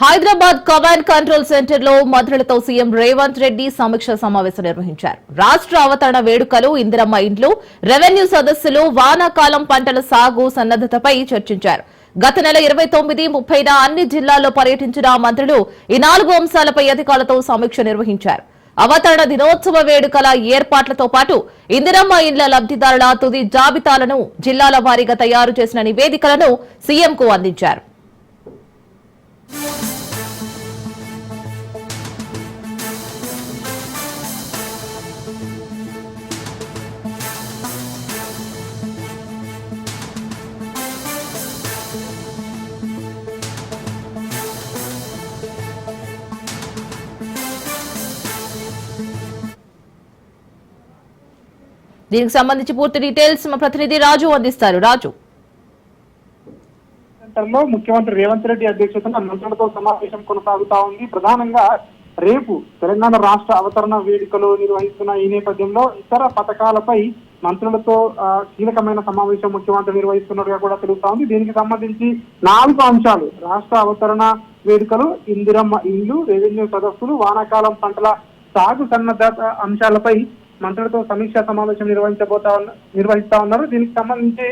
Hyderabad command control సెంటర్లో మంత్రులతో CM Revanth Reddy సమీక్ష సమావేశం నిర్వహించారు. రాష్ట్ర అవతరణ వేడుకలు ఇందిరమ్మ ఇండ్లు రెవెన్యూ సదస్సులు వానాకాలం పంటల సాగు సన్నద్దతపై చర్చించారు. గత నెల ఇరవై తొమ్మిది ముప్పైన అన్ని జిల్లాల్లో పర్యటించిన మంత్రులు ఈ నాలుగు అంశాలపై అధికారులతో సమీక్ష నిర్వహించారు. అవతరణ దినోత్సవ వేడుకల ఏర్పాట్లతో పాటు ఇందిరమ్మ ఇండ్ల లబ్దిదారుల తుది జాబితాలను జిల్లాల వారీగా తయారు చేసిన నివేదికలను సీఎంకు అందించారు. దీనికి సంబంధించి పూర్తి డీటెయిల్స్ మా ప్రతినిధి రాజు అందిస్తారు. రాజు. సెంటర్లో ముఖ్యమంత్రి రేవంత్ రెడ్డి అధ్యక్షతన మంత్రులతో సమావేశం కొనసాగుతా ఉంది. ప్రధానంగా రేపు తెలంగాణ రాష్ట్ర అవతరణ వేడుకలు నిర్వహిస్తున్న ఈ నేపథ్యంలో ఇతర పథకాలపై మంత్రులతో కీలకమైన సమావేశం ముఖ్యమంత్రి నిర్వహిస్తున్నట్టుగా కూడా తెలుస్తా ఉంది. దీనికి సంబంధించి నాలుగు అంశాలు. రాష్ట్ర అవతరణ వేడుకలు ఇందిరమ్మ ఇల్లు రెవెన్యూ సదస్సులు వానాకాలం పంటల సాగు సన్నద్ధత అంశాలపై మంత్రులతో సమీక్షా సమావేశం నిర్వహించబోతా ఉన్న నిర్వహిస్తా ఉన్నారు. దీనికి సంబంధించి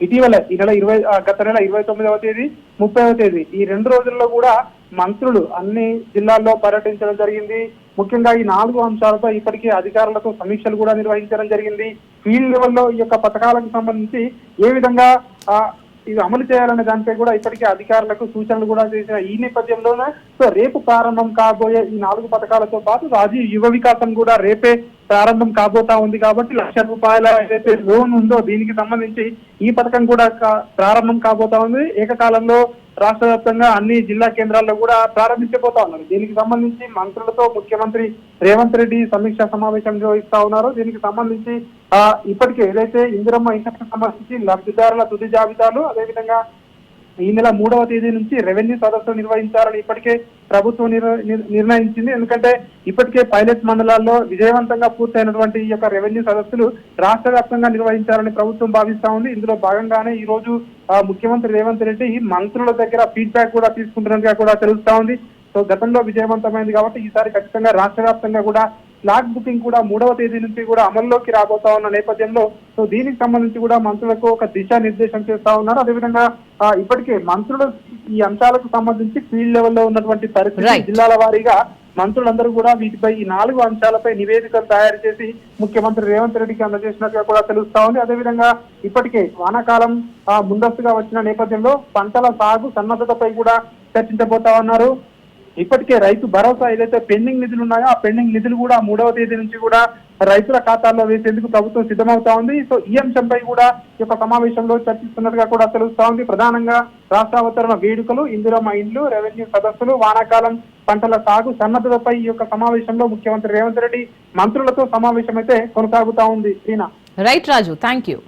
ఇటీవల ఈ నెల ఇరవై గత నెల ఇరవై తొమ్మిదవ తేదీ ముప్పైవ తేదీ ఈ రెండు రోజుల్లో కూడా మంత్రులు అన్ని జిల్లాల్లో పర్యటించడం జరిగింది. ముఖ్యంగా ఈ నాలుగు అంశాలపై ఇప్పటికే అధికారులతో సమీక్షలు కూడా నిర్వహించడం జరిగింది. ఫీల్డ్ లెవెల్లో ఈ యొక్క పథకాలకు సంబంధించి ఏ విధంగా ఇది అమలు చేయాలనే దానిపై కూడా ఇప్పటికే అధికారులకు సూచనలు కూడా చేసిన ఈ నేపథ్యంలోనే సో రేపు ప్రారంభం కాబోయే ఈ నాలుగు పథకాలతో పాటు రాజీవ్ యువ వికాసం కూడా రేపే ప్రారంభం కాబోతా ఉంది కాబట్టి లక్ష రూపాయల ఏదైతే లోన్ ఉందో దీనికి సంబంధించి ఈ పథకం కూడా కా- ప్రారంభం కాబోతా ఉంది. ఏకకాలంలో రాష్ట్ర వ్యాప్తంగా అన్ని జిల్లా కేంద్రాల్లో కూడా ప్రారంభించబోతా ఉన్నారు. దీనికి సంబంధించి మంత్రులతో ముఖ్యమంత్రి రేవంత్ రెడ్డి సమీక్షా సమావేశం నిర్వహిస్తా ఉన్నారు. దీనికి సంబంధించి ఇప్పటికే ఏదైతే ఇందిరమ్మ ఇంటికి సంబంధించి లబ్ధిదారుల తుది జాబితాలు అదేవిధంగా ఈ నెల మూడవ తేదీ నుంచి రెవెన్యూ సదస్సు నిర్వహించాలని ఇప్పటికే ప్రభుత్వం నిర్ణయించింది. ఎందుకంటే ఇప్పటికే పైలట్ మండలాల్లో విజయవంతంగా పూర్తయినటువంటి ఈ యొక్క రెవెన్యూ సదస్సులు రాష్ట్ర వ్యాప్తంగా నిర్వహించాలని ప్రభుత్వం భావిస్తా ఉంది. ఇందులో భాగంగానే ఈ రోజు ముఖ్యమంత్రి రేవంత్ రెడ్డి మంత్రుల దగ్గర ఫీడ్బ్యాక్ కూడా తీసుకుంటున్నట్టుగా కూడా తెలుస్తా ఉంది. సో గతంలో విజయవంతమైంది కాబట్టి ఈసారి ఖచ్చితంగా రాష్ట్ర వ్యాప్తంగా కూడా స్లాట్ బుకింగ్ కూడా మూడవ తేదీ నుంచి కూడా అమల్లోకి రాబోతా ఉన్న నేపథ్యంలో సో దీనికి సంబంధించి కూడా మంత్రులకు ఒక దిశా నిర్దేశం చేస్తా ఉన్నారు. అదేవిధంగా ఇప్పటికే మంత్రులు ఈ అంశాలకు సంబంధించి ఫీల్డ్ లెవెల్లో ఉన్నటువంటి పరిస్థితి. జిల్లాల వారీగా మంత్రులందరూ కూడా వీటిపై ఈ నాలుగు అంశాలపై నివేదికలు తయారు చేసి ముఖ్యమంత్రి రేవంత్ రెడ్డికి అందజేసినట్టుగా కూడా తెలుస్తా ఉంది. అదేవిధంగా ఇప్పటికే వానాకాలం ముందస్తుగా వచ్చిన నేపథ్యంలో పంటల సాగు సన్నద్ధతపై కూడా చర్చించబోతా ఉన్నారు. ఇప్పటికే రైతు భరోసా ఏదైతే పెండింగ్ నిధులు ఉన్నాయో ఆ పెండింగ్ నిధులు కూడా మూడవ తేదీ నుంచి కూడా రైతుల ఖాతాల్లో వేసేందుకు ప్రభుత్వం సిద్ధమవుతా ఉంది. సో ఈ అంశంపై కూడా ఈ యొక్క సమావేశంలో చర్చిస్తున్నట్టుగా కూడా తెలుస్తా ఉంది. ప్రధానంగా రాష్ట్రావతరణ వేడుకలు ఇందిరమ్మ ఇండ్లు రెవెన్యూ సదస్సులు వానాకాలం పంటల సాగు సన్నద్ధతపై ఈ యొక్క సమావేశంలో ముఖ్యమంత్రి రేవంత్ రెడ్డి మంత్రులతో సమావేశం అయితే కొనసాగుతా ఉంది. శ్రీనా. Right Raju thank you